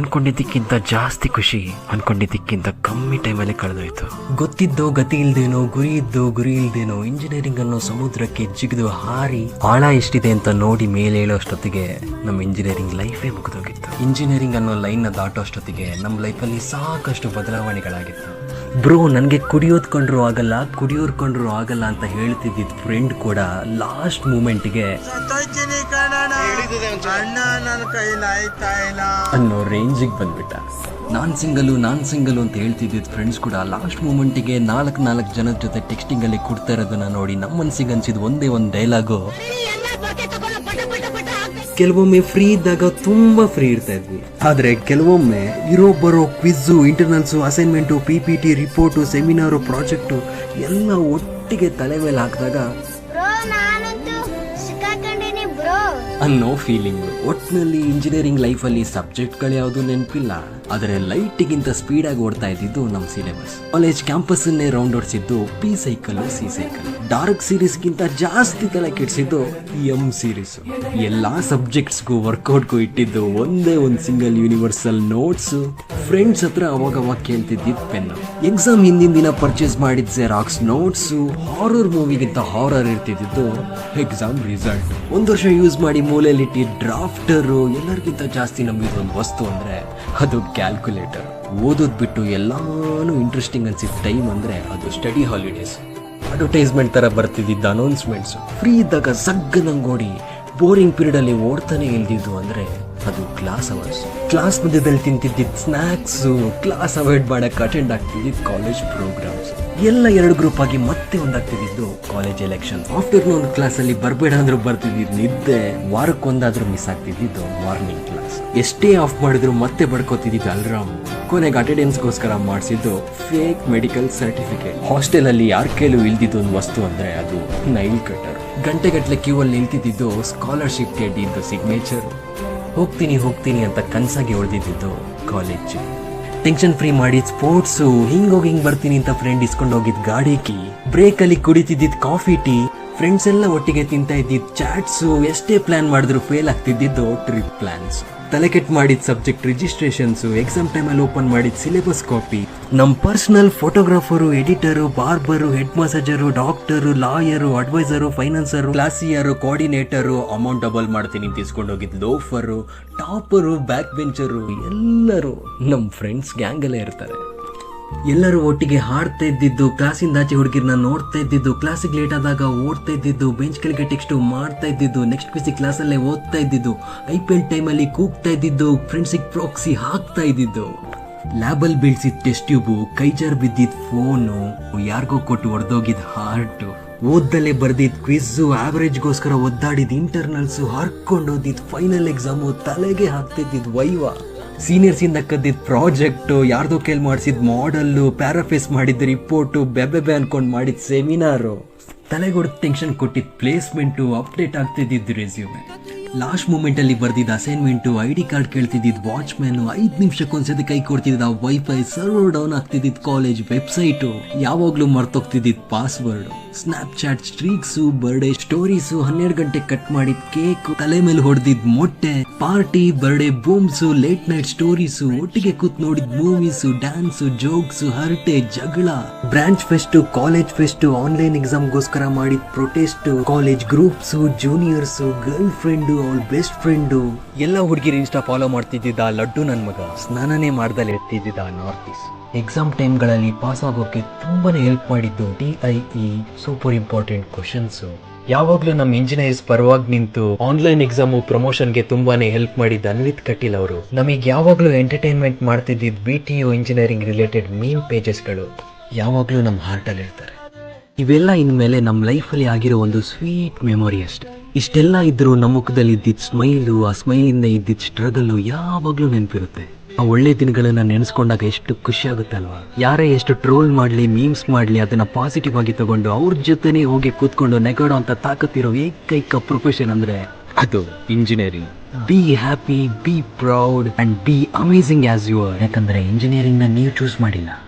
ಅನ್ಕೊಂಡಿದ್ದಕ್ಕಿಂತ ಜಾಸ್ತಿ ಖುಷಿ, ಅನ್ಕೊಂಡಿದ್ದಕ್ಕಿಂತ ಕಮ್ಮಿ ಟೈಮಲ್ಲಿ ಕಳೆದೋಯ್ತು. ಗೊತ್ತಿದ್ದೋ, ಗತಿ ಇಲ್ದೇನೋ, ಗುರಿ ಇದ್ದೋ, ಗುರಿ ಇಲ್ದೇನೋ ಇಂಜಿನಿಯರಿಂಗ್ ಅನ್ನೋ ಸಮುದ್ರಕ್ಕೆ ಜಿಗಿದು ಹಾರಿ ಆಳ ಎಷ್ಟಿದೆ ಅಂತ ನೋಡಿ ಮೇಲೆ ಹೇಳೋಷ್ಟೊತ್ತಿಗೆ ನಮ್ಮ ಇಂಜಿನಿಯರಿಂಗ್ ಲೈಫೇ ಮುಗಿದೋಗಿತ್ತು. ಇಂಜಿನಿಯರಿಂಗ್ ಅನ್ನೋ ಲೈನ್ ದಾಟೋ ಅಷ್ಟೊತ್ತಿಗೆ ನಮ್ಮ ಲೈಫಲ್ಲಿ ಸಾಕಷ್ಟು ಬದಲಾವಣೆಗಳಾಗಿತ್ತು. ಬ್ರೋ ನನಗೆ ಕುಡಿಯೋದ್ ಆಗಲ್ಲ ಕಂಡ್ರು ಆಗಲ್ಲ ಅಂತ ಹೇಳ್ತಿದ್ದಿದ್ದ ಫ್ರೆಂಡ್ ಕೂಡ ಲಾಸ್ಟ್ ಮೂಮೆಂಟ್ಗೆ ಅಣ್ಣ ನನ್ನ ಇಲ್ಲ? ಅನ್ನೋ ರೇಂಜಿಗೆ ಬಂದ್ಬಿಟ್ಟ. ನಾನ್ ಸಿಂಗಲು ನಾನ್ ಸಿಂಗಲು ಅಂತ ಹೇಳ್ತಿದ್ದಿದ್ ಫ್ರೆಂಡ್ಸ್ ಕೂಡ ಲಾಸ್ಟ್ ಮೂಮೆಂಟಿಗೆ ನಾಲ್ಕು ನಾಲ್ಕು ಜನದ ಜೊತೆ ಟೆಕ್ಸ್ಟಿಂಗ್ ಅಲ್ಲಿ ಕೊಡ್ತಾ ಇರೋದನ್ನ ನೋಡಿ ನಮ್ಮ ಮನ್ಸಿಗೆ ಅನ್ಸಿದ್ ಒಂದೇ ಒಂದು ಡೈಲಾಗು ಕೆಲವೊಮ್ಮೆ ಫ್ರೀ ಇದ್ದಾಗ ತುಂಬಾ ಫ್ರೀ ಇರ್ತಾ ಇದ್ವಿ. ಆದ್ರೆ ಕೆಲವೊಮ್ಮೆ ಇರೋ ಬರೋ quiz internals assignment P P T report seminar project ಎಲ್ಲ ಒಟ್ಟಿಗೆ ತಲೆ ಮೇಲೆ ಹಾಕಿದಾಗ ಅನ್ನೋ ಫೀಲಿಂಗ್ ಒಟ್ಟಿನಲ್ಲಿ ಇಂಜಿನಿಯರಿಂಗ್ ಲೈಫಲ್ಲಿ ಸಬ್ಜೆಕ್ಟ್ಗಳು ಯಾವುದು ನೆನಪಿಲ್ಲ. ಆದರೆ ಲೈಟಿಗಿಂತ ಸ್ಪೀಡಾಗಿ ಓಡ್ತಾ ಇದ್ದಿದ್ದು ನಮ್ಮ ಸಿಲೆಬಸ್ ಕಾಲೇಜ್ ಕ್ಯಾಂಪಸ್ ಅನ್ನೇ round ಓಡಿಸಿದ್ದು P cycle C cycle dark ಸೀರೀಸ್ಗಿಂತ ಜಾಸ್ತಿ ತಲೆ ಕೆಡಿಸಿದ್ದು ಎಂ ಸೀರೀಸ್ ಎಲ್ಲಾ ಸಬ್ಜೆಕ್ಟ್ಸ್ಗೂ ವರ್ಕೌಟ್ಗೂ ಇಟ್ಟಿದ್ದು ಒಂದೇ ಒಂದು ಸಿಂಗಲ್ ಯೂನಿವರ್ಸಲ್ ನೋಟ್ಸ್ ಫ್ರೆಂಡ್ಸ್ ಹತ್ರ ಅವಾಗ ಅವಾಗ ಕೇಳ್ತಿದ್ದಿದ್ದು ಪೆನ್ ಎಕ್ಸಾಮ್ ಹಿಂದಿನ ದಿನ ಪರ್ಚೇಸ್ ಮಾಡಿದ ಜೆರಾಕ್ಸ್ ನೋಟ್ಸ್ ಹಾರರ್ ಮೂವಿಗಿಂತ ಹಾರರ್ ಇರ್ತಿದ್ದು ಎಕ್ಸಾಮ್ ರಿಸಲ್ಟ್ ಒಂದು ವರ್ಷ ಯೂಸ್ ಮಾಡಿ ಮೂಲೆಯಲ್ಲಿಟ್ಟಿ ಡ್ರಾಫ್ಟರ್ ಎಲ್ಲರಿಗಿಂತ ಜಾಸ್ತಿ ಒಂದು ವಸ್ತು ಅಂದ್ರೆ ಅದು ಕ್ಯಾಲ್ಕುಲೇಟರ್ ಓದೋದ್ ಬಿಟ್ಟು ಎಲ್ಲಾನು ಇಂಟ್ರೆಸ್ಟಿಂಗ್ ಅನ್ಸಿದ ಟೈಮ್ ಅಂದ್ರೆ ಅದು ಸ್ಟಡಿ ಹಾಲಿಡೇಸ್ ಅಡ್ವರ್ಟೈಸ್ಮೆಂಟ್ ತರ ಬರ್ತಿದ್ದಿದ್ದ ಅನೌನ್ಸ್ಮೆಂಟ್ಸ್ ಫ್ರೀ ಇದ್ದಾಗ ಸಗ್ಗನಂಗೋಡಿ ಬೋರಿಂಗ್ ಪೀರಿಯಡ್ ಅಲ್ಲಿ ಓಡ್ತಾನೆ ಇಲ್ದಿದ್ದು ಅಂದ್ರೆ ಅದು ಕ್ಲಾಸ್ ಅವರ್ಸ್. ಕ್ಲಾಸ್ ಮಧ್ಯದಲ್ಲಿ ತಿಂತಿದ್ದಿದ್ದು ಸ್ನಾಕ್ಸ್, ಕ್ಲಾಸ್ ಅವಾಯ್ಡ್ ಮಾಡಕ್ ಅಟೆಂಡ್ ಆಗ್ತಿದ್ದಿದ್ ಕಾಲೇಜ್ ಪ್ರೋಗ್ರಾಮ್ಸ್ ಎಲ್ಲ ಎರಡು ಗ್ರೂಪ್ ಆಗಿ ಮತ್ತೆ ಒಂದಾಗ್ತಿದ್ದು ಕಾಲೇಜ್ ಎಲೆಕ್ಷನ್ ಆಫ್ಟರ್ನೂನ್ ಕ್ಲಾಸ್ ಅಲ್ಲಿ ಬರ್ಬೇಡ ಅಂದ್ರೂ ಬರ್ತಿದ್ದಿದ್ ನಿದ್ದೆ. ವಾರಕ್ಕೊಂದಾದ್ರೂ ಮಿಸ್ ಆಗ್ತಿದ್ದಿದ್ದು ಮಾರ್ನಿಂಗ್ ಕ್ಲಾಸ್ ಎಷ್ಟೇ ಆಫ್ ಮಾಡಿದ್ರು ಮತ್ತೆ ಬಡ್ಕೋತಿದ್ದಿದ್ದು ಅಲ್ರಾಮ್ ಕೊನೆಗೆ ಅಟೆಂಡೆನ್ಸ್ಗೋಸ್ಕರ ಮಾಡಿಸಿದ್ದು ಫೇಕ್ ಮೆಡಿಕಲ್ ಸರ್ಟಿಫಿಕೇಟ್ ಹಾಸ್ಟೆಲ್ ಅಲ್ಲಿ ಯಾರ ಕೈಲೂ ಇಲ್ದಿದ್ದು ಒಂದು ವಸ್ತು ಅಂದ್ರೆ ಅದು ನೈಲ್ ಕಟರ್ ಗಂಟೆಗಟ್ಟಲೆ ಕ್ಯೂ ಅಲ್ಲಿ ನಿಲ್ತಿದ್ದು ಸ್ಕಾಲರ್ಶಿಪ್ಗೆ ಸಿಗ್ನೇಚರ್ ಹೋಗ್ತೀನಿ ಹೋಗ್ತೀನಿ ಅಂತ ಕನ್ಸಾಗಿ ಉಳಿದಿದ್ದು ಕಾಲೇಜ್ ಟೆನ್ಷನ್ ಫ್ರೀ ಮಾಡಿದ ಸ್ಪೋರ್ಟ್ಸು ಹಿಂಗೋಗಿ ಹಿಂಗ್ ಬರ್ತೀನಿ ಅಂತ ಫ್ರೆಂಡ್ ಇಸ್ಕೊಂಡು ಹೋಗಿದ್ ಗಾಡಿ ಕಿ ಬ್ರೇಕ್ ಅಲ್ಲಿ ಕುಡಿತಿದ್ದಿದ್ ಕಾಫಿ ಟೀ ಫ್ರೆಂಡ್ಸ್ ಎಲ್ಲ ಒಟ್ಟಿಗೆ ತಿಂತ ಇದ್ದಿದ್ದು ಚಾಟ್ಸು ಎಷ್ಟೇ ಪ್ಲಾನ್ ಮಾಡಿದ್ರು ಫೇಲ್ ಆಗ್ತಿದ್ದಿದ್ದು ಟ್ರಿಪ್ ಪ್ಲಾನ್ಸ್ ತಲೆ ಮಾಡಿದ ಸಬ್ಜೆಕ್ಟ್ ರಿಜಿಸ್ಟ್ರೇಷನ್ಸು ಎಕ್ಸಾಮ್ ಟೈಮಲ್ಲಿ ಓಪನ್ ಮಾಡಿದ ಸಿಲೆಬಸ್ ಕಾಪಿ ನಮ್ಮ personal photographer editor barber head massager doctor lawyer adviser financer cashier coordinator amount double ಮಾಡ್ತೀನಿ ತಿಸ್ಕೊಂಡು ಹೋಗಿದ್ದು ಹೋಗಿದ್ ಲೋಫರು ಟಾಪರು ಬ್ಯಾಕ್ ಬೆಂಚರು ಎಲ್ಲರೂ ನಮ್ಮ ಫ್ರೆಂಡ್ಸ್ ಗ್ಯಾಂಗಲ್ಲೇ ಇರ್ತಾರೆ. ಎಲ್ಲರೂ ಒಟ್ಟಿಗೆ ಹಾಡ್ತಾ ಇದ್ದಿದ್ದು, ಕ್ಲಾಸಿಂದ ಆಚೆ ಹುಡುಗಿರ್ನ ನೋಡ್ತಾ ಇದ್ದಿದ್ದು, ಕ್ಲಾಸಿಗೆ ಲೇಟ್ ಆದಾಗ ಓಡ್ತಾ ಇದ್ದಿದ್ದು ಬೆಂಚ್ ಕೆಳಗೆ ಟೆಕ್ಸ್ಟ್ ಮಾಡ್ತಾ ಇದ್ದಿದ್ದು ನೆಕ್ಸ್ಟ್ ಕ್ವಿಸಿ ಕ್ಲಾಸಲ್ಲೇ ಓದ್ತಾ ಇದ್ದಿದ್ದು ಐ ಪಿ ಎಲ್ ಟೈಮಲ್ಲಿ ಕೂಗ್ತಾ ಇದ್ದಿದ್ದು ಫ್ರೆಂಡ್ಸಿಗೆ ಪ್ರಾಕ್ಸಿ ಹಾಕ್ತಾ ಇದ್ದಿದ್ದು. ಲ್ಯಾಬಲ್ ಬೀಳ್ಸಿದ ಟೆಸ್ಟ್ ಟ್ಯೂಬು ಕೈಜಾರ್ ಬಿದ್ದಿದ್ದ ಫೋನು ಯಾರಿಗೋ ಕೊಟ್ಟು ಒಡೆದೋಗಿದ್ದ ಹಾರ್ಟು ಓದ್ದಲ್ಲೇ ಬರೆದಿದ್ದ ಕ್ವಿಝು ಆವರೇಜ್ಗೋಸ್ಕರ ಒದ್ದಾಡಿದ ಇಂಟರ್ನಲ್ಸು ಹರ್ಕೊಂಡು ಓದಿದ್ದು ಫೈನಲ್ ಎಕ್ಸಾಮು ತಲೆಗೆ ಹಾಕ್ತಿದ್ದಿದ್ದು ವೈವಾ. ಸೀನಿಯರ್ಸ್ ಇಂದ ಕದ್ದಿದ್ ಪ್ರಾಜೆಕ್ಟ್ ಯಾರ್ದೋ ಕೈಲಿ ಮಾಡಿಸಿದ ಮಾಡೆಲ್ಲು ಪ್ಯಾರಾಫೇಸ್ ಮಾಡಿದ ರಿಪೋರ್ಟು ಬೆಬೆಬೆ ಅನ್ಕೊಂಡ್ ಮಾಡಿದ ಸೆಮಿನಾರು ತಲೆಗೊಡ್ ಟೆನ್ಷನ್ ಕೊಟ್ಟಿದ್ದ ಪ್ಲೇಸ್ಮೆಂಟು ಅಪ್ಡೇಟ್ ಆಗ್ತಿದ್ದಿದ್ದು ರೆಸ್ಯೂಮೆ ಲಾಸ್ಟ್ ಮೂಮೆಂಟ್ ಅಲ್ಲಿ ಬರ್ದಿದ್ದ ಅಸೈನ್ಮೆಂಟ್ ಐ ಡಿ ಕಾರ್ಡ್ ಕೇಳ್ತಿದ್ದಿದ್ ವಾಚ್ಮ್ಯಾನ್ ಐದ್ ನಿಮಿಷಕ್ಕೊಂದ್ಸತಿ ಕೈ ಕೊಡ್ತಿದ್ದ ವೈಫೈ ಸರ್ವರ್ ಡೌನ್ ಆಗ್ತಿದ್ದಿದ್ ಕಾಲೇಜ್ ವೆಬ್ಸೈಟ್ ಯಾವಾಗ್ಲೂ ಮರ್ತೋಗ್ತಿದ್ದಿದ್ password Snapchat streaks birthday stories ಹನ್ನೆರಡು ಗಂಟೆ ಕಟ್ ಮಾಡಿದ ಕೇಕ್ ತಲೆ ಮೇಲೆ ಹೊಡೆದಿದ್ ಮೊಟ್ಟೆ party birthday bumps late night stories ಒಟ್ಟಿಗೆ ಕೂತ್ ನೋಡಿದ್ ಮೂವೀಸ್ ಡ್ಯಾನ್ಸು ಜೋಕ್ಸ್ ಹರಟೆ, ಜಗಳ branch fest college fest online ಎಕ್ಸಾಮ್ಗೋಸ್ಕರ ಮಾಡಿದ protest college groups juniors girlfriend ಅವಳ ಬೆಸ್ಟ್ ಫ್ರೆಂಡು ಎಲ್ಲ ಹುಡುಗಿರು ಇನ್ಸ್ಟಾ ಫಾಲೋ ಮಾಡ್ತಿದ್ದಿದ್ದ ಲಡ್ಡು ನನ್ನ ಮಗ ಸ್ನಾನನೇ ಮಾಡ್ದಲ್ಲಿ ಇರ್ತಿದ್ದಿದ್ದ ನಾರ್ತ್ ಈಸ್ಟ್ ಎಕ್ಸಾಮ್ ಟೈಮ್ಗಳಲ್ಲಿ ಪಾಸ್ ಆಗೋಕೆ ತುಂಬಾನೇ ಹೆಲ್ಪ್ ಮಾಡಿದ್ದು T I E super important questions ಯಾವಾಗಲೂ ನಮ್ಮ ಇಂಜಿನಿಯರ್ಸ್ ಪರವಾಗಿ ನಿಂತು ಆನ್ಲೈನ್ ಎಕ್ಸಾಮು ಪ್ರಮೋಷನ್ಗೆ ತುಂಬಾನೇ ಹೆಲ್ಪ್ ಮಾಡಿದ್ದ ಅನ್ವಿತ್ ಕಟೀಲ್ ಅವರು. ನಮಗೆ ಯಾವಾಗಲೂ entertainment ಮಾಡ್ತಿದ್ದಿದ್ದು B T U engineering related mean ಪೇಜಸ್ಗಳು ಯಾವಾಗಲೂ ನಮ್ಮ ಹಾರ್ಟಲ್ಲಿ ಇರ್ತಾರೆ ಇವೆಲ್ಲ ಇನ್ಮೇಲೆ ನಮ್ಮ ಲೈಫಲ್ಲಿ ಆಗಿರೋ ಒಂದು ಸ್ವೀಟ್ ಮೆಮೊರಿ ಅಷ್ಟೆ. ಇಷ್ಟೆಲ್ಲ ಇದ್ದರೂ ನಮ್ಮ ಮುಖದಲ್ಲಿ ಇದ್ದಿದ್ದ ಸ್ಮೈಲು, ಆ ಸ್ಮೈಲಿಂದ ಇದ್ದಿದ್ದ ಸ್ಟ್ರಗಲ್ಲು ಯಾವಾಗಲೂ ನೆನಪಿರುತ್ತೆ. ಆ ಒಳ್ಳೆ ದಿನಗಳನ್ನ ನೆನೆಸ್ಕೊಂಡಾಗ ಎಷ್ಟು ಖುಷಿ ಆಗುತ್ತೆ ಅಲ್ವಾ ಯಾರೇ ಎಷ್ಟು ಟ್ರೋಲ್ ಮಾಡಲಿ, ಮೀಮ್ಸ್ ಮಾಡಲಿ, ಅದನ್ನ ಪಾಸಿಟಿವ್ ಆಗಿ ತಗೊಂಡು ಅವ್ರ ಜೊತೆನೇ ಹೋಗಿ ಕೂತ್ಕೊಂಡು ನೆಗಡೋ ಅಂತ ತಾಕತ್ತಿರೋ ಏಕೈಕ ಪ್ರೊಫೆಷನ್ ಅಂದ್ರೆ ಅದು engineering be happy be proud and be amazing as you are ಯಾಕಂದ್ರೆ ಇಂಜಿನಿಯರಿಂಗ್ನ ನೀವು ಚೂಸ್ ಮಾಡಿಲ್ಲ.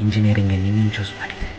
ಇಂಜಿನಿಯರಿಂಗ್ ನೀವು ಚೂಸ್ ಮಾಡಿದೆ.